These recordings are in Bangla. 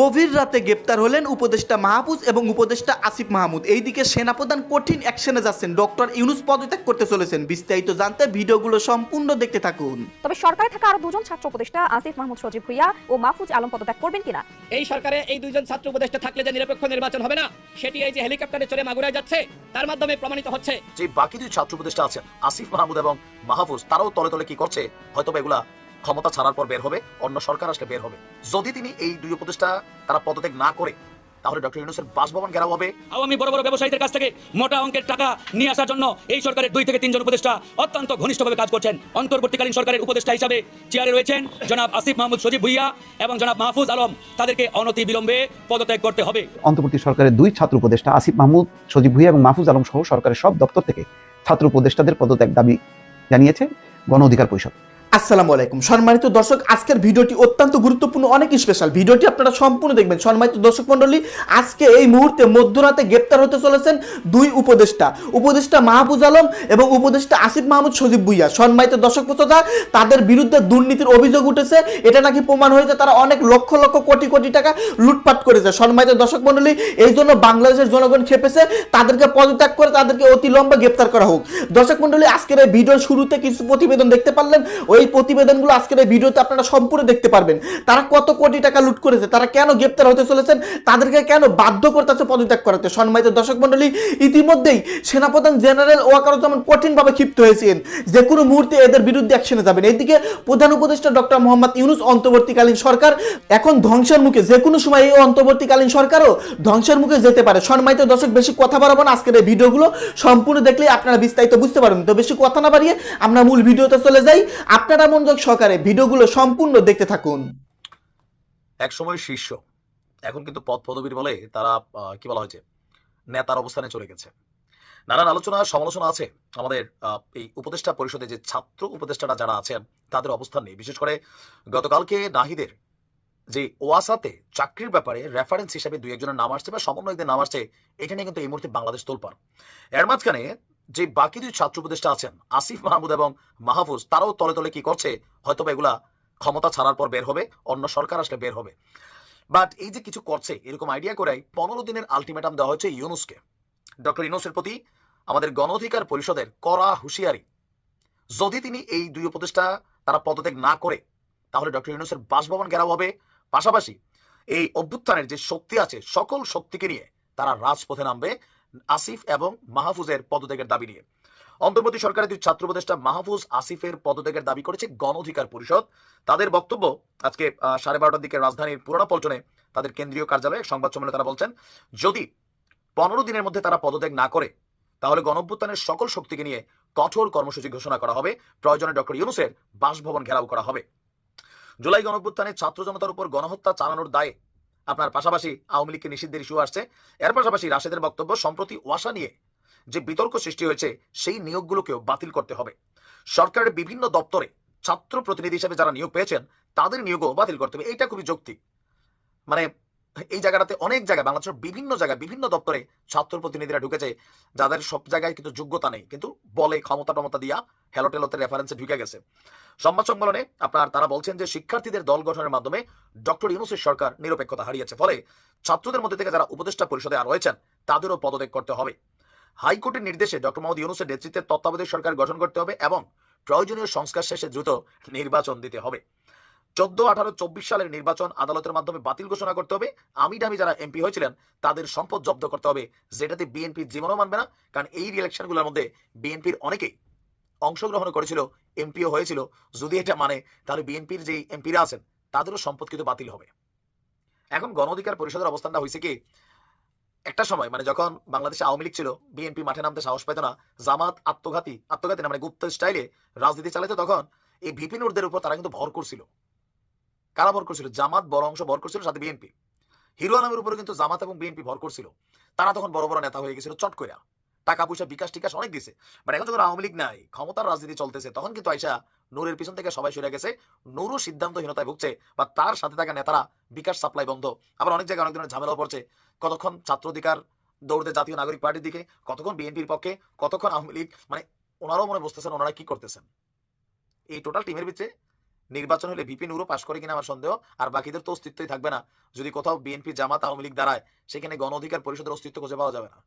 গভীর রাতে গ্রেপ্তার হলেন উপদেষ্টা মাহফুজ এবং উপদেষ্টা আসিফ মাহমুদ। এইদিকে সেনাপ্রধান কঠিন অ্যাকশনে যাচ্ছেন। ডক্টর ইউনুস পদত্যাগ করতে চলেছেন। বিস্তারিত জানতে ভিডিওগুলো সম্পূর্ণ দেখতে থাকুন। তবে সরকারে থাকা আরও দুজন ছাত্র উপদেষ্টা আসিফ মাহমুদ সজীব ভুইয়া ও মাহফুজ আলম পদত্যাগ করবেন কিনা? এই সরকারে এই দুইজন ছাত্র উপদেষ্টা থাকলে যে নিরপেক্ষ নির্বাচন হবে না সেটি এই যে হেলিকপ্টারে চড়ে মাগুরায় যাচ্ছে তার মাধ্যমে প্রমাণিত হচ্ছে। যে বাকি দুই ছাত্র উপদেষ্টা আছেন আসিফ মাহমুদ এবং মাহফুজ তারাও তলে তলে কি করছে? হয়তো এগুলা ক্ষমতা ছাড়ার পর বের হবে অন্য সরকার আসলে বের হবে। যদি তিনি এই দুই উপদেষ্টা তারা পদত্যাগ না করে তাহলে ডক্টর ইউনুসের বাসভবন ঘেরাও হবে। আওয়ামী বড় বড় ব্যবসায়ীদের কাছ থেকে মোটা অঙ্কের টাকা নিয়ে আসার জন্য এই সরকারের দুই থেকে তিনজন উপদেষ্টা অত্যন্ত ঘনিষ্ঠভাবে কাজ করছেন। অন্তর্বর্তীকালীন সরকারের উপদেষ্টা হিসাবে চেয়ারে রয়েছেন জনাব আসিফ মাহমুদ সজীব ভুইয়া এবং জনাব মাহফুজ আলম। তাদেরকে অনতি বিলম্বে পদত্যাগ করতে হবে। অন্তর্বর্তী সরকারের দুই ছাত্র উপদেষ্টা আসিফ মাহমুদ সজীব ভুইয়া এবং মাহফুজ আলম সহ সরকারের সব দপ্তর থেকে ছাত্র উপদেষ্টাদের পদত্যাগ দাবি জানিয়েছে গণ অধিকার পরিষদ। আসসালামু আলাইকুম। সম্মানিত দর্শক, আজকের ভিডিওটি অত্যন্ত গুরুত্বপূর্ণ অনেক স্পেশাল ভিডিওটি আপনারা সম্পূর্ণ দেখবেন। সম্মানিত দর্শক মণ্ডলী, আজকে এই মুহূর্তে মধ্যরাতে গ্রেপ্তার হতে চলেছেন দুই উপদেষ্টা। উপদেষ্টা মাহফুজ আলম এবং উপদেষ্টা আসিফ মাহমুদ সজীব ভুইয়া। সম্মানিত দর্শক শ্রোতা, তাদের বিরুদ্ধে দুর্নীতির অভিযোগ উঠেছে। এটা নাকি প্রমাণ হয়েছে, তারা অনেক লক্ষ লক্ষ কোটি কোটি টাকা লুটপাট করেছে। সম্মানিত দর্শক মণ্ডলী, এই জন্য বাংলাদেশের জনগণ খেপেছে তাদেরকে পদত্যাগ করে তাদেরকে অতি লম্বা গ্রেপ্তার করা হোক। দর্শক মণ্ডলী, আজকের এই ভিডিওর শুরুতে কিছু প্রতিবেদন দেখতে পারলেন। ওই প্রতিবেদনগুলো আজকের এই ভিডিওতে আপনারা সম্পূর্ণ দেখতে পারবেন। তারা কত কোটি টাকা লুট করেছে, তারা কেন গ্রেপ্তার হতে চলেছেন, তাদেরকে কেন বাধ্য করতেছে পদত্যাগ করাতে? সম্মানিত দর্শক মণ্ডলী, ইতিমধ্যেই সেনাপ্রধান জেনারেল ওয়াকারুজ্জামান কঠিনভাবে ক্ষিপ্ত হয়েছেন। যে কোনো মুহূর্তে এদের বিরুদ্ধে অ্যাকশনে যাবেন। এইদিকে প্রধান উপদেষ্টা ডক্টর মোহাম্মদ ইউনুস অন্তর্বর্তীকালীন সরকার এখন ধ্বংসের মুখে, যে কোনো সময় এই অন্তর্বর্তীকালীন সরকারও ধ্বংসের মুখে যেতে পারে। সম্মানিত দর্শক, বেশি কথা বাড়াবো না আজকের এই ভিডিওগুলো। সম্পূর্ণ দেখলে আপনারা বিস্তারিত বুঝতে পারবেন। তো বেশি কথা না বাড়িয়ে আমরা মূল ভিডিওতে চলে যাই। আপনারা মনোযোগ সহকারে ভিডিওগুলো সম্পূর্ণ দেখতে থাকুন। এক সময় শীর্ষ, এখন কিন্তু পদ পদবীর বলে তারা কি বলা হয়েছে, নেতার অবস্থানে চলে গেছে। নানান আলোচনা, সমালোচনা আছে। আমাদের এই উপদেষ্টা পরিষদে যে ছাত্র উপদেষ্টারা যারা আছেন, তাদের অবস্থান নেই। বিশেষ করে গতকালকে নাহিদের যে ওয়াসাতে চাকরির ব্যাপারে রেফারেন্স হিসেবে দুই একজনের নাম আসছে বা সমন্বয়কদের নাম আসছে, এটা নিয়ে কিন্তু এই মুহূর্তে বাংলাদেশ তোলপার এর মাঝখানে যে বাকি দুই ছাত্র উপদেষ্টা আছেন, আসিফ মাহমুদ এবং মাহফুজ, তারাও তলে তলে কি করছে? হয়তো এগুলা ক্ষমতা ছাড়ার পর বের হবে, অন্য সরকার আসলে বের হবে। বাট এই যে কিছু করছে, এরকম আইডিয়া করাই পনেরো দিনের আলটিমেটাম দেওয়া হয়েছে ইউনুসকে। ডক্টর ইউনুসের প্রতি আমাদের গণ অধিকার পরিষদের কড়া হুঁশিয়ারি। যদি তিনি এই দুই উপদেষ্টা তারা পদত্যাগ না করে, তাহলে ডক্টর ইউনুসের বাসভবন ঘেরাও হবে। পাশাপাশি এই অভ্যুত্থানের যে শক্তি আছে, সকল শক্তিকে নিয়ে তারা রাজপথে নামবে। আসিফ এবং মাহফুজের পদত্যাগের দাবি নিয়ে। অন্তর্বর্তী সরকারের দুই ছাত্র উপদেষ্টা মাহফুজ আসিফের পদত্যাগের দাবি করেছে গণ অধিকার পরিষদ। তাদের বক্তব্য আজকে সাড়ে বারোটার দিকে রাজধানীর পুরোনো পল্টনে তাদের কেন্দ্রীয় কার্যালয়ে সংবাদ সম্মেলনে তারা বলছেন, যদি পনেরো দিনের মধ্যে তারা পদত্যাগ না করে, তাহলে গণঅভ্যুত্থানের সকল শক্তিকে নিয়ে কঠোর কর্মসূচি ঘোষণা করা হবে। প্রয়োজনে ডক্টর ইউনুসের বাসভবন ঘেরাও করা হবে। জুলাই গণঅভ্যুত্থানে ছাত্র জনতার উপর গণহত্যা চালানোর দায়ে আপনার পাশাপাশি আওয়ামী লীগকে নিষিদ্ধের ইস্যু আসছে। এর পাশাপাশি রাশেদের বক্তব্য, সম্প্রতি ওয়াসা নিয়ে যে বিতর্ক সৃষ্টি হয়েছে, সেই নিয়োগগুলোকেও বাতিল করতে হবে। সরকারের বিভিন্ন দপ্তরে ছাত্র প্রতিনিধি হিসেবে যারা নিয়োগ পেয়েছেন, তাদের নিয়োগও বাতিল করতে হবে। এটা খুবই যৌক্তিক। মানে এই জায়গাটাতে অনেক জায়গায়, বাংলাদেশের বিভিন্ন জায়গায়, বিভিন্ন দপ্তরে ছাত্র প্রতিনিধিরা ঢুকেছে, যাদের সব জায়গায় কিন্তু যোগ্যতা নেই। কিন্তু বলে ক্ষমতা টমতা দিয়া হেলো টেলোতে রেফারেন্সে ঢুকে গেছে। সংবাদ সম্মেলনে আপনার তারা বলছেন যে শিক্ষার্থীদের দল গঠনের মাধ্যমে ডক্টর ইউনুসের সরকার নিরপেক্ষতা হারিয়েছে। ফলে ছাত্রদের মধ্যে থেকে যারা উপদেষ্টা পরিষদে আর রয়েছেন, তাদেরও পদত্যাগ করতে হবে। হাইকোর্টের নির্দেশে ডক্টর মোহাম্মদ ইউনুসের নেতৃত্বে তত্ত্বাবধায়ক সরকার গঠন করতে হবে এবং প্রয়োজনীয় সংস্কার শেষে দ্রুত নির্বাচন দিতে হবে। চোদ্দ আঠারো চব্বিশ সালের নির্বাচন আদালতের মাধ্যমে বাতিল ঘোষণা করতে হবে। আমি ডামি যারা এমপি হয়েছিলেন, তাদের সম্পদ জব্দ করতে হবে। যেটাতে বিএনপির জীবনও মানবে না, কারণ এই ইলেকশনগুলোর মধ্যে বিএনপির অনেকেই অংশগ্রহণ করেছিল, এমপিও হয়েছিল। যদি এটা মানে তাহলে বিএনপির যে এমপিরা আছেন, তাদেরও সম্পদ কিন্তু বাতিল হবে। এখন গণ অধিকার পরিষদের অবস্থানটা হয়েছে কি, একটা সময় মানে যখন বাংলাদেশে আওয়ামী লীগ ছিল, বিএনপি মাঠে নামতে সাহস পেত না, জামাত আত্মঘাতী আত্মঘাতী না মানে গুপ্ত স্টাইলে রাজনীতি চালাতো তখন এই ভিপিনুরদের উপর তারা কিন্তু ভর করছিল। কারা ভর করছিল? জামাত বড় অংশ ভর করছিল, সাথে বিএনপি। হিরো আলমের উপরে কিন্তু জামাত এবং বিএনপি ভর করছিল। তারা তখন বড় বড় নেতা হয়ে গেছিল, চট কইরা। টাকা পয়সা বিকাশ টিকাশ অনেক দিছে। বাট এখন যখন আওয়ামী লীগ নাই, ক্ষমতার রাজনীতি চলতেছে, তখন কিন্তু আইসা নূরের পিছন থেকে সবাই সরে গেছে, নূরও সিদ্ধান্তহীনতায় ভুগছে, বা তার সাথে থাকা নেতারা বিকাশ সাপ্লাই বন্ধ। আবার অনেক জায়গায় অনেক ধরনের ঝামেলা পড়ছে। কতক্ষণ ছাত্র অধিকার দৌড়তে জাতীয় নাগরিক পার্টির দিকে, কতক্ষণ বিএনপির পক্ষে, কতক্ষণ আওয়ামী লীগ মানে ওনারাও মনে বসতেছেন ওনারা কি করতেছেন। এই টোটাল টিমের ভিতরে নির্বাচন হলে ভিপি নুরও পাশ করে কিনা আমার সন্দেহ, আর বাকিদের তো অস্তিত্বই থাকবে না। যদি কোথাও বিএনপি জামাত আওয়ামী লীগ দাঁড়ায়, সেখানে গণ অধিকার পরিষদের অস্তিত্ব খুঁজে পাওয়া যাবে না।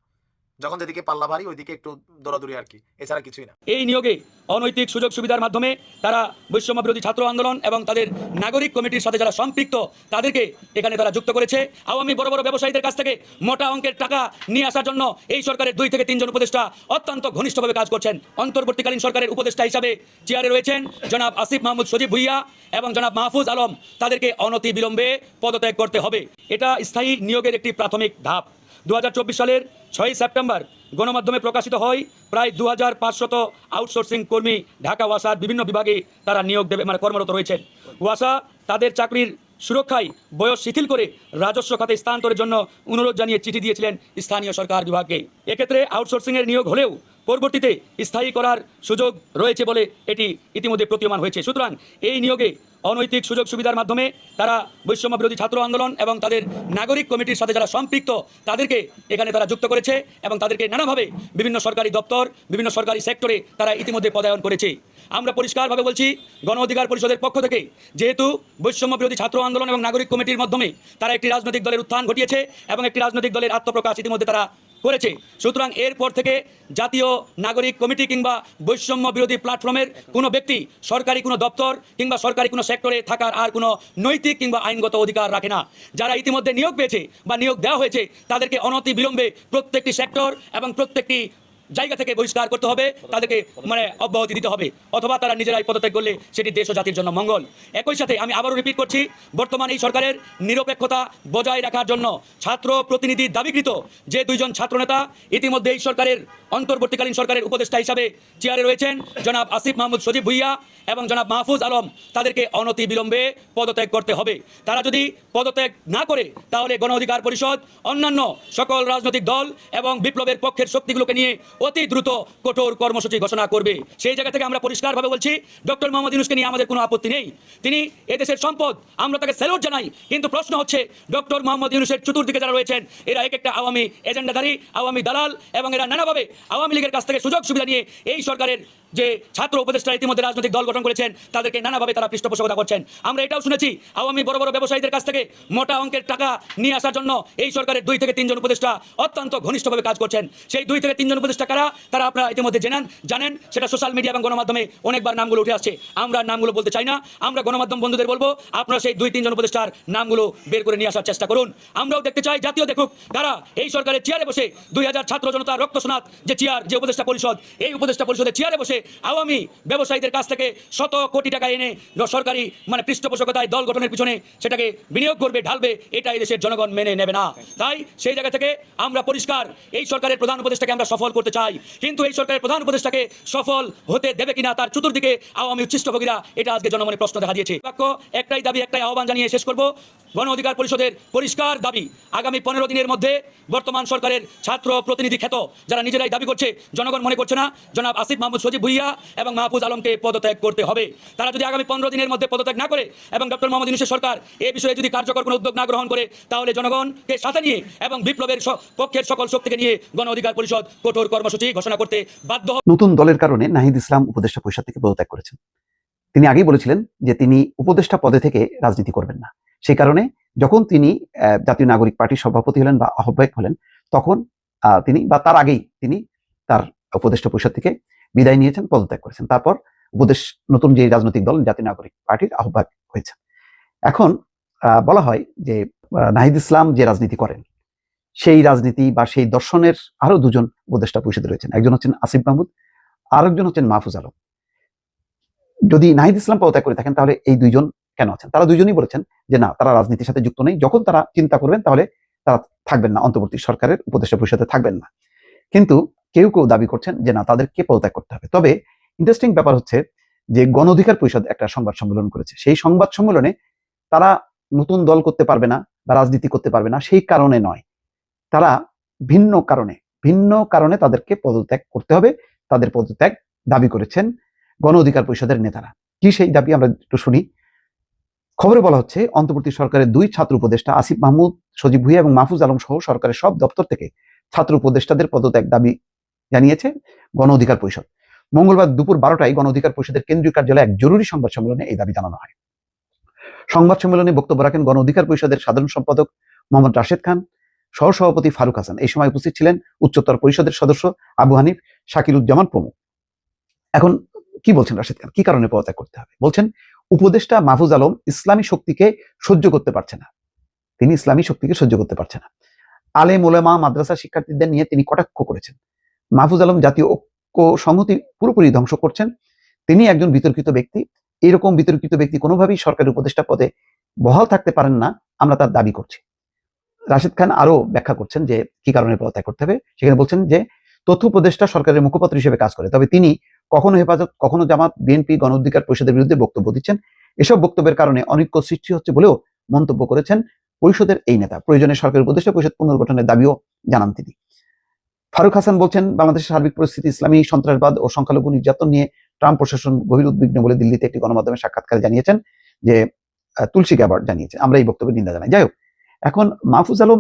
যখন যেদিকে পাল্লা ভারী, ওইদিকে একটু দৌড়াদৌড়ি আর কি। এছাড়া কিছুই না। এই নিয়োগে অনৈতিক সুযোগ সুবিধার মাধ্যমে তারা বৈষম্য বিরোধী ছাত্র আন্দোলন এবং তাদের নাগরিক কমিটির সাথে যারা সম্পৃক্ত, তাদেরকে এখানে তারা যুক্ত করেছে। আওয়ামী বড় বড় ব্যবসায়ীদের কাছ থেকে মোটা অঙ্কের টাকা নিয়ে আসার জন্য এই সরকারের দুই থেকে তিনজন উপদেষ্টা অত্যন্ত ঘনিষ্ঠভাবে কাজ করছেন। অন্তর্বর্তীকালীন সরকারের উপদেষ্টা হিসাবে চেয়ারে রয়েছেন জনাব আসিফ মাহমুদ সজীব ভুইয়া এবং জনাব মাহফুজ আলম। তাদেরকে অনতি বিলম্বে পদত্যাগ করতে হবে। এটা স্থায়ী নিয়োগের একটি প্রাথমিক ধাপ। দু হাজার চব্বিশ সালের ছয়ই সেপ্টেম্বর গণমাধ্যমে প্রকাশিত হয়, প্রায় দু হাজার পাঁচশত আউটসোর্সিং কর্মী ঢাকা ওয়াসার বিভিন্ন বিভাগে তারা নিয়োগ দেবে মানে কর্মরত রয়েছেন। ওয়াসা তাদের চাকরির সুরক্ষায় বয়স শিথিল করে রাজস্ব খাতে স্থানান্তরের জন্য অনুরোধ জানিয়ে চিঠি দিয়েছিলেন স্থানীয় সরকার বিভাগকে। এক্ষেত্রে আউটসোর্সিংয়ের নিয়োগ হলেও পরবর্তীতে স্থায়ী করার সুযোগ রয়েছে বলে এটি ইতিমধ্যে প্রতীয়মান হয়েছে। সুতরাং এই নিয়োগে অনৈতিক সুযোগ সুবিধার মাধ্যমে তারা বৈষম্য বিরোধী ছাত্র আন্দোলন এবং তাদের নাগরিক কমিটির সাথে যারা সম্পৃক্ত, তাদেরকে এখানে তারা যুক্ত করেছে এবং তাদেরকে নানাভাবে বিভিন্ন সরকারি দপ্তর, বিভিন্ন সরকারি সেক্টরে তারা ইতিমধ্যে পদায়ন করেছে। আমরা পরিষ্কারভাবে বলছি, গণ অধিকার পরিষদের পক্ষ থেকে যেহেতু বৈষম্য বিরোধী ছাত্র আন্দোলন এবং নাগরিক কমিটির মাধ্যমে তারা একটি রাজনৈতিক দলের উত্থান ঘটিয়েছে এবং একটি রাজনৈতিক দলের আত্মপ্রকাশ ইতিমধ্যে তারা করেছে। সুতরাং এরপর থেকে জাতীয় নাগরিক কমিটি কিংবা বৈষম্য বিরোধী প্ল্যাটফর্মের কোনো ব্যক্তি সরকারি কোনো দপ্তর কিংবা সরকারি কোনো সেক্টরে থাকার আর কোনো নৈতিক কিংবা আইনগত অধিকার রাখে না। যারা ইতিমধ্যে নিয়োগ পেয়েছে বা নিয়োগ দেওয়া হয়েছে, তাদেরকে অনতি বিলম্বে প্রত্যেকটি সেক্টর এবং প্রত্যেকটি জায়গা থেকে বহিষ্কার করতে হবে, তাদেরকে মানে অব্যাহতি দিতে হবে। অথবা তারা নিজেরাই পদত্যাগ করলে সেটি দেশ ও জাতির জন্য মঙ্গল। একই সাথে আমি আবারও রিপিট করছি, বর্তমান এই সরকারের নিরপেক্ষতা বজায় রাখার জন্য ছাত্র প্রতিনিধি দাবিকৃত যে দুইজন ছাত্রনেতা ইতিমধ্যে এই সরকারের, অন্তর্বর্তীকালীন সরকারের উপদেষ্টা হিসাবে চেয়ারে রয়েছেন, জনাব আসিফ মাহমুদ সজীব ভুইয়া এবং জনাব মাহফুজ আলম। তাদেরকে অনতি বিলম্বে পদত্যাগ করতে হবে। তারা যদি পদত্যাগ না করে, তাহলে গণ অধিকার পরিষদ, অন্যান্য সকল রাজনৈতিক দল এবং বিপ্লবের পক্ষের শক্তিগুলোকে নিয়ে অতি দ্রুত কঠোর কর্মসূচি ঘোষণা করবে। সেই জায়গা থেকে আমরা পরিষ্কারভাবে বলছি, ডক্টর মোহাম্মদ ইউনুসকে নিয়ে আমাদের কোনো আপত্তি নেই। তিনি এদেশের সম্পদ, আমরা তাকে স্যালুট জানাই, কিন্তু প্রশ্ন হচ্ছে, ডক্টর মোহাম্মদ ইউনুসের চতুর্দিকে যারা রয়েছেন, এরা এক একটা আওয়ামী এজেন্ডাধারী, আওয়ামী দালাল, এবং এরা নানাভাবে আওয়ামী লীগের কাছ থেকে সুযোগ সুবিধা নিয়ে এই সরকারের যে ছাত্র উপদেষ্টা ইতিমধ্যে রাজনৈতিক দল গঠন করেছেন, তাদেরকে নানাভাবে তারা পৃষ্ঠপোষকতা করছেন। আমরা এটাও শুনেছি, আওয়ামী বড় বড় ব্যবসায়ীদের কাছ থেকে মোটা অঙ্কের টাকা নিয়ে আসার জন্য এই সরকারের দুই থেকে তিনজন উপদেষ্টা অত্যন্ত ঘনিষ্ঠভাবে কাজ করছেন। সেই দুই থেকে তিনজন উপদেষ্টা কারা, তারা আপনারা ইতিমধ্যে জানেন জানেন, সেটা সোশ্যাল মিডিয়া এবং গণমাধ্যমে অনেকবার নামগুলো উঠে আসছে। আমরা নামগুলো বলতে চাই না। আমরা গণমাধ্যম বন্ধুদের বলব, আপনারা সেই দুই, তিনজন উপদেষ্টার নামগুলো বের করে নিয়ে আসার চেষ্টা করুন। আমরাও দেখতে চাই, জাতীয় দেখুক কারা এই সরকারের চেয়ারে বসে, দুই হাজার ছাত্র জনতা রক্ত সোনাত যে চেয়ার যে উপদেষ্টা পরিষদ, এই উপদেষ্টা পরিষদের চেয়ারে বসে আওয়ামী ব্যবসায়ীদের কাছ থেকে শত কোটি টাকা এনে সরকারি মানে পৃষ্ঠপোষকতায় দল গঠনের পিছনে সেটাকে বিনিয়োগ করবে, ঢালবে এটা এই দেশের জনগণ মেনে নেবে না। তাই সেই জায়গা থেকে আমরা পরিষ্কার, এই সরকারের প্রধান উপদেষ্টাকে আমরা সফল করতে চাই। কিন্তু এই সরকারের প্রধান উপদেষ্টাকে সফল হতে দেবে কিনা তার চতুর্দিকে আওয়ামী উচ্ছিষ্ট ভোগীরা, এটা আজকে জনমনে প্রশ্ন দেখা দিয়েছে। বাক্য একটাই দাবি, একটাই আহ্বান জানিয়ে শেষ করব। গণ অধিকার পরিষদের পরিষ্কার দাবি। আগামী পনেরো দিনের মধ্যে বর্তমান সরকারের ছাত্র প্রতিনিধি খ্যাত, যারা নিজেরাই দাবি করছে, জনগণ মনে করছে না, জনাব আসিফ মাহমুদ সজিব ভুইয়া এবং মাহফুজ আলমকে পদত্যাগ করতে হবে। তারা যদি আগামী পনেরো দিনের মধ্যে পদত্যাগ না করে এবং ডক্টর মোহাম্মদ ইউনুসের সরকার এ বিষয়ে যদি কার্যকর কোনো উদ্যোগ না গ্রহণ করে, তাহলে জনগণকে সাথে নিয়ে এবং বিপ্লবের পক্ষের সকল শক্তিকে নিয়ে গণ অধিকার পরিষদ কঠোর কর্মসূচি ঘোষণা করতে বাধ্য। নতুন দলের কারণে নাহিদ ইসলাম উপদেষ্টা পরিষদ থেকে পদত্যাগ করেছেন। তিনি আগেই বলেছিলেন যে তিনি উপদেষ্টা পদে থেকে রাজনীতি করবেন না। সেই কারণে যখন তিনি জাতীয় নাগরিক পার্টির সভাপতি হলেন বা আহ্বায়ক হলেন, তখন তিনি বা তার আগেই তিনি তার উপদেষ্টা পরিষদ থেকে বিদায় নিয়েছেন, পদত্যাগ করেছেন। তারপর উপদেশ, নতুন যে রাজনৈতিক দল, জাতীয় নাগরিক পার্টির আহ্বায়ক হয়েছেন। এখন বলা হয় যে নাহিদ ইসলাম যে রাজনীতি করেন, সেই রাজনীতি বা সেই দর্শনের আরও দুজন উপদেষ্টা পরিষদে রয়েছেন। একজন হচ্ছেন আসিফ মাহমুদ, আরেকজন হচ্ছেন মাহফুজ আলম। যদি নাহিদ ইসলাম পদত্যাগ করে থাকেন, তাহলে এই দুইজন কেন আছেন? তারা দুইজনই বলেছেন যে না, তারা রাজনীতির সাথে যুক্ত নেই। যখন তারা চিন্তা করবেন, তাহলে তারা থাকবেন না। অন্তর্বর্তী সরকারের উপদেষ্টা পরিষদে থাকবেন না। কিন্তু কেউ কেউ দাবি করছেন যে না, তাদেরকে পদত্যাগ করতে হবে। তবে ইন্টারেস্টিং ব্যাপার হচ্ছে যে গণ অধিকার পরিষদ একটা সংবাদ সম্মেলন করেছে। সেই সংবাদ সম্মেলনে তারা নতুন দল করতে পারবে না বা রাজনীতি করতে পারবে না, সেই কারণে নয়। তারা ভিন্ন কারণে ভিন্ন কারণে তাদেরকে পদত্যাগ করতে হবে। তাদের পদত্যাগ দাবি করেছেন গণ অধিকার পরিষদের নেতারা। কি সেই দাবি আমরা একটু শুনি। খবরে বলা হচ্ছে, অন্তর্বর্তী সরকারের দুই ছাত্র উপদেষ্টা আসিফ মাহমুদ, সজীব ভুইয়া এবং মাহফুজ আলম সহ সরকারের সব দপ্তর থেকে ছাত্র উপদেষ্টাদের পদত্যাগ দাবি জানিয়েছে গণ অধিকার পরিষদ। মঙ্গলবার দুপুর বারোটায় গণ অধিকার পরিষদের কেন্দ্রীয় কার্যালয়ে এক জরুরি সংবাদ সম্মেলনে এই দাবি জানানো হয়। সংবাদ সম্মেলনে বক্তব্য রাখেন গণ অধিকার পরিষদের সাধারণ সম্পাদক মোহাম্মদ রাশেদ খান, সহসভাপতি ফারুক হাসান। এই সময় উপস্থিত ছিলেন উচ্চতর পরিষদের সদস্য আবু হানিফ শাকিরুজ্জামান প্রমুখ। এখন কি বলছেন রাশেদ খান? কি কারণে পদত্যাগ করতে হবে? বলছেন উপদেষ্টা মাহফুজ আলম ইসলামী শক্তিকে সহ্য করতে পারছে না। তিনি ইসলামী শক্তিকে সহ্য করতে পারছে না। আলেম, ওলেমা, মাদ্রাসা শিক্ষার্থীদের নিয়ে তিনি কটাক্ষ করেছেন। মাহফুজ আলম জাতীয় ঐক্য সংহতি পুরোপুরি ধ্বংস করছেন। তিনি একজন বিতর্কিত ব্যক্তি। এরকম বিতর্কিত ব্যক্তি কোনোভাবেই সরকারি উপদেষ্টা পদে বহাল থাকতে পারেন না, আমরা তার দাবি করছি। রাশিদ খান আরও ব্যাখ্যা করছেন যে, কি কারণে পদত্যাগ করতে হবে? সেখানে বলছেন যে, তথ্য উপদেষ্টা সরকারের মুখপাত্র হিসেবে কাজ করে। তবে তিনি কখনো হেফাজত, কখনো জামাত, বিএনপি, গণ অধিকার পরিষদের বিরুদ্ধে বক্তব্য দিচ্ছেন। এসব বক্তব্যের কারণে অনৈক্য সৃষ্টি হচ্ছে বলেও মন্তব্য করেছেন পরিষদের এই নেতা। প্রয়োজনে সরকারের উপদেষ্টা পরিষদ পুনর্গঠনের দাবিও জানান তিনি। ফারুক হাসান বলছেন, বাংলাদেশের সার্বিক পরিস্থিতি, ইসলামী সন্ত্রাসবাদ ও সংখ্যালঘু নির্যাতন নিয়ে ট্রাম্প প্রশাসন গভীর উদ্বিগ্ন বলে দিল্লিতে একটি গণমাধ্যমে সাক্ষাৎকারে জানিয়েছেন যে তুলসী গ্যাবার্ড জানিয়েছেন। আমরা এই বক্তব্যের নিন্দা জানাই। যাই হোক, এখন মাহফুজ আলম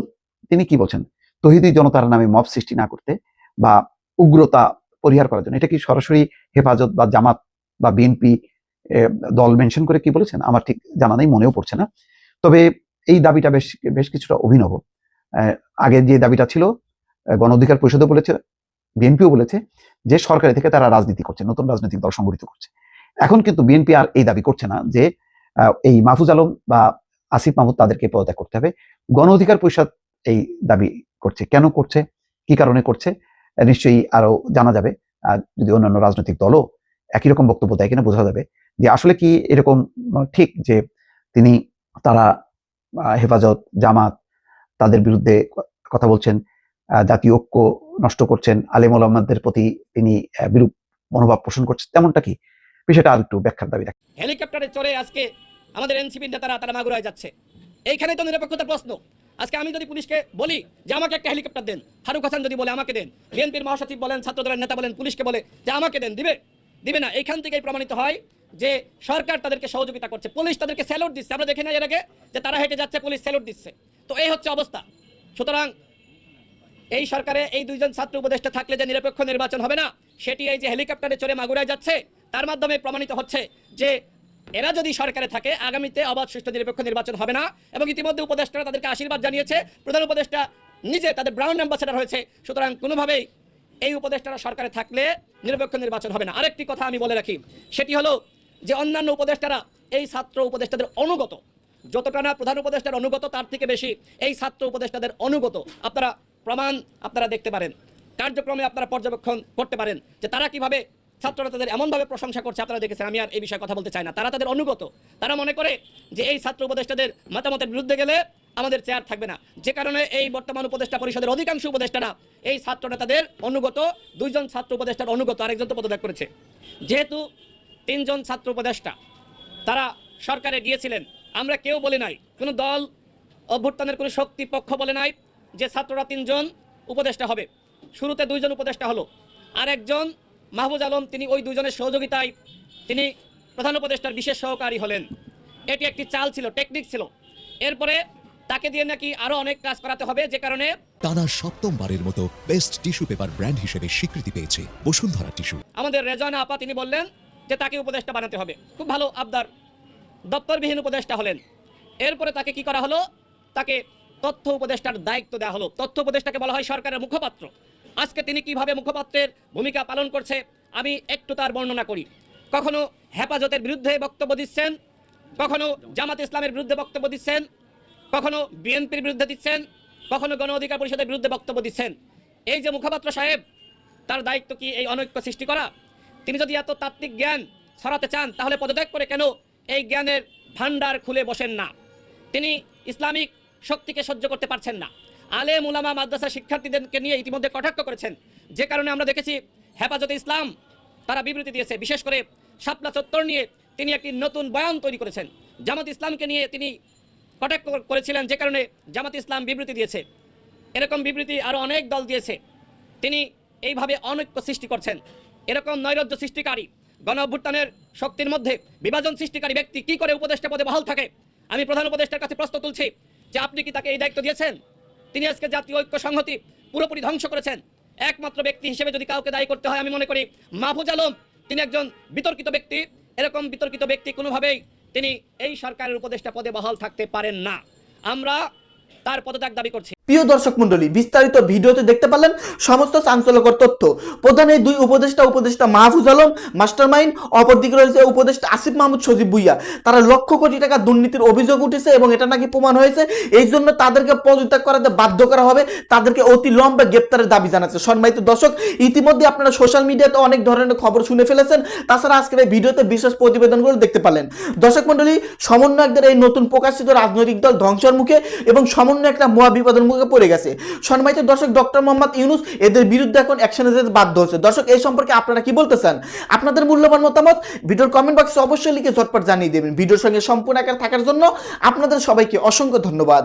তিনি কি বলছেন? তহিদি জনতার নামে মব সৃষ্টি না করতে বা উগ্রতা পরিহার করার জন্য। এটা কি সরাসরি হেফাজত বা জামাত বা বিএনপি দল মেনশন করে কি বলেছেন? আমার ঠিক জানা নেই, মনেও পড়ছে না। তবে এই দাবিটা বেশ বেশ কিছুটা অভিনব। আগে যে দাবিটা ছিল গণ অধিকার পরিষদও বলেছে, বিএনপিও বলেছে, যে সরকারি থেকে তারা রাজনীতি করছে, নতুন রাজনৈতিক দল সংগঠিত করছে। এখন কিন্তু বিএনপি আর এই দাবি করছে না যে এই মাহফুজ আলম বা আসিফ মাহমুদ তাদেরকে পদত্যাগ করতে হবে। গণ অধিকার পরিষদ এই দাবি করছে। কেন করছে? কি কারণে করছে? নিশ্চয়ই আরও জানা যাবে। যদি অন্যান্য রাজনৈতিক দলও একই রকম বক্তব্য দেয় কিনা বোঝা যাবে যে আসলে কি এরকম ঠিক যে তিনি তারা হেফাজত, জামাত তাদের বিরুদ্ধে কথা বলছেন জাতীয় ঐক্য নষ্ট করছেন, আলেম ওলামাদের প্রতি তিনি বিরূপ মনোভাব পোষণ করছেন, তেমনটা কি? বিষয়টা আর একটু ব্যাখ্যার দাবি রাখি। হেলিকপ্টারে চড়ে আজকে আমাদের এনসিপির নেতারা তারা মাগুরায় যাচ্ছে। এইখানে তো নিরপেক্ষতার প্রশ্ন। আজকে আমি যদি পুলিশকে বলি যে আমাকে একটা হেলিকপ্টার দেন, ফারুক হাসান যদি বলে আমাকে দেন, বিএনপির মহাসচিব বলেন, ছাত্রদলের নেতা বলেন, পুলিশকে বলে যে আমাকে দেন, দিবে? দিবে না। এইখান থেকেই প্রমাণিত হয় যে সরকার তাদেরকে সহযোগিতা করছে। পুলিশ তাদেরকে স্যালুট দিচ্ছে। আমরা দেখে নাই এর আগে যে তারা হেঁটে যাচ্ছে, পুলিশ স্যালুট দিচ্ছে। তো এই হচ্ছে অবস্থা। সুতরাং এই সরকারে এই দুইজন ছাত্র উপদেষ্টা থাকলে যে নিরপেক্ষ নির্বাচন হবে না, সেটি এই যে হেলিকপ্টারে চড়ে মাগুরায় যাচ্ছে, তার মাধ্যমে প্রমাণিত হচ্ছে যে এরা যদি সরকারে থাকে, আগামীতে অবাধ সুষ্ঠু নিরপেক্ষ নির্বাচন হবে না এবং ইতিমধ্যে উপদেষ্টারা তাদেরকে আশীর্বাদ জানিয়েছে। প্রধান উপদেষ্টা নিজে তাদের ব্রাউন অ্যাম্বাসেডার হয়েছে। সুতরাং কোনোভাবেই এই উপদেষ্টারা সরকারে থাকলে নিরপেক্ষ নির্বাচন হবে না। আরেকটি কথা আমি বলে রাখি, সেটি হলো যে অন্যান্য উপদেষ্টারা এই ছাত্র উপদেষ্টাদের অনুগত। যতটা না প্রধান উপদেষ্টার অনুগত, তার থেকে বেশি এই ছাত্র উপদেষ্টাদের অনুগত। আপনারা প্রমাণ আপনারা দেখতে পারেন, কার্যক্রমে আপনারা পর্যবেক্ষণ করতে পারেন যে তারা কীভাবে ছাত্ররা তাদের এমনভাবে প্রশংসা করছে, আপনারা দেখেছেন, আমি আর এই বিষয়ে কথা বলতে চাই না। তারা তাদের অনুগত। তারা মনে করে যে এই ছাত্র উপদেষ্টাদের মতামতের বিরুদ্ধে গেলে আমাদের চেয়ার থাকবে না। যে কারণে এই বর্তমান উপদেষ্টা পরিষদের অধিকাংশ উপদেষ্টারা এই ছাত্র তাদের অনুগত, দুইজন ছাত্র উপদেষ্টার অনুগত, আরেকজন তো পদত্যাগ করেছে। যেহেতু তিনজন ছাত্র উপদেষ্টা, তারা সরকারে গিয়েছিলেন, আমরা কেউ বলে নাই, কোনো দল, অভ্যুত্থানের কোনো শক্তি, পক্ষ বলে নাই যে ছাত্ররা তিনজন উপদেষ্টা হবে। শুরুতে দুইজন উপদেষ্টা হলো আর একজন মাহবুজ আলম তিনি ওই দুজনের সহযোগিতায় তিনি প্রধান উপদেষ্টার বিশেষ সহকারী হলেন। এটি একটি চাল ছিল টেকনিক ছিল। এরপরে তাকে দিয়ে নাকি আরও অনেক কাজ করাতে হবে যে কারণে টানা সপ্তমবারের মতো বেস্ট টিস্যু পেপার ব্র্যান্ড হিসেবে স্বীকৃতি পেয়েছে বসুন্ধরা টিস্যু আমাদের রেজানা আপা তিনি বললেন যে তাকে উপদেষ্টা বানাতে হবে। খুব ভালো আবদার। দপ্তরবিহীন উপদেষ্টা হলেন। এরপরে তাকে কি করা হলো? তাকে তথ্য উপদেষ্টার দায়িত্ব দেওয়া হলো। তথ্য উপদেষ্টাকে বলা হয় সরকারের মুখপাত্র। আজকে তিনি কীভাবে মুখপাত্রের ভূমিকা পালন করছে, আমি একটু তার বর্ণনা করি। কখনো হেফাজতের বিরুদ্ধে বক্তব্য দিচ্ছেন, কখনো জামাত ইসলামের বিরুদ্ধে বক্তব্য দিচ্ছেন, কখনো বিএনপির বিরুদ্ধে দিচ্ছেন, কখনো গণ অধিকার পরিষদের বিরুদ্ধে বক্তব্য দিচ্ছেন। এই যে মুখপাত্র সাহেব, তার দায়িত্ব কি এই অনৈক্য সৃষ্টি করা? তিনি যদি এত তাত্ত্বিক জ্ঞান ছড়াতে চান, তাহলে পদত্যাগ করে কেন এই জ্ঞানের ভান্ডার খুলে বসেন না? তিনি ইসলামিক শক্তিকে সহ্য করতে পারছেন না। আলে মুলামা মাদ্রাসা শিক্ষার্থীদেরকে নিয়ে ইতিমধ্যে কটাক্ষ করেছেন। যে কারণে আমরা দেখেছি হেফাজতে ইসলাম তারা বিবৃতি দিয়েছে। বিশেষ করে শাপলা চত্বর নিয়ে তিনি একটি নতুন বয়ান তৈরি করেছেন। জামাত ইসলামকে নিয়ে তিনি কটাক্ষ করেছিলেন যে কারণে জামাত ইসলাম বিবৃতি দিয়েছে। এরকম বিবৃতি আরও অনেক দল দিয়েছে। তিনি এইভাবে অনৈক্য সৃষ্টি করছেন। এরকম নৈরাজ্য সৃষ্টিকারী, গণ অভ্যুত্থানের শক্তির মধ্যে বিভাজন সৃষ্টিকারী ব্যক্তি কি করে উপদেষ্টা পদে বহাল থাকে? আমি প্রধান উপদেষ্টার কাছে প্রশ্ন তুলছি যে আপনি কি তাকে এই দায়িত্ব দিয়েছেন? তিনি আজকে জাতীয় ঐক্য সংহতি পুরোপুরি ধ্বংস করেছেন। একমাত্র ব্যক্তি হিসেবে যদি কাউকে দায়ী করতে হয়, আমি মনে করি মাহফুজ আলম, তিনি একজন বিতর্কিত ব্যক্তি। এরকম বিতর্কিত ব্যক্তি কোনোভাবেই তিনি এই সরকারের উপদেষ্টা পদে বহাল থাকতে পারেন না। আমরা তার পদত্যাগ দাবি করছি। প্রিয় দর্শক মন্ডলী বিস্তারিত ভিডিওতে দেখতে পারলেন সমস্ত চাঞ্চল্যকর তথ্য। প্রধান এই দুই উপদেষ্টা উপদেষ্টা মাহফুজ আলম মাস্টার মাইন্ড অপরদিকে রয়েছে উপদেষ্টা আসিফ মাহমুদ সজীব ভুইয়া। তারা লক্ষ কোটি টাকা দুর্নীতির অভিযোগ উঠেছে এবং এটা নাকি প্রমাণ হয়েছে। এই জন্য তাদেরকে পদত্যাগ করাতে বাধ্য করা হবে। তাদেরকে অতি লম্বা গ্রেপ্তারের দাবি জানাচ্ছে। সম্মানিত দর্শক, ইতিমধ্যে আপনারা সোশ্যাল মিডিয়াতে অনেক ধরনের খবর শুনে ফেলেছেন। তাছাড়া আজকের এই ভিডিওতে বিশেষ প্রতিবেদনগুলো দেখতে পারলেন। দর্শক মন্ডলী সমন্বয়কদের এই নতুন প্রকাশিত রাজনৈতিক দল ধ্বংসের মুখে এবং সমন্বয়করা মহা বিপদের মুখে পড়ে গেছে। সম্মানিত দর্শক, ডক্টর মোহাম্মদ ইউনুস এদের বিরুদ্ধে এখন অ্যাকশনে যেতে বাধ্য হচ্ছে। দর্শক, এই সম্পর্কে আপনারা কি বলতে চান আপনাদের মূল্যবান মতামত ভিডিওর কমেন্ট বক্সে অবশ্যই লিখে ঝটপট জানিয়ে দেবেন। ভিডিওর সঙ্গে সম্পূর্ণ একা থাকার জন্য আপনাদের সবাইকে অসংখ্য ধন্যবাদ।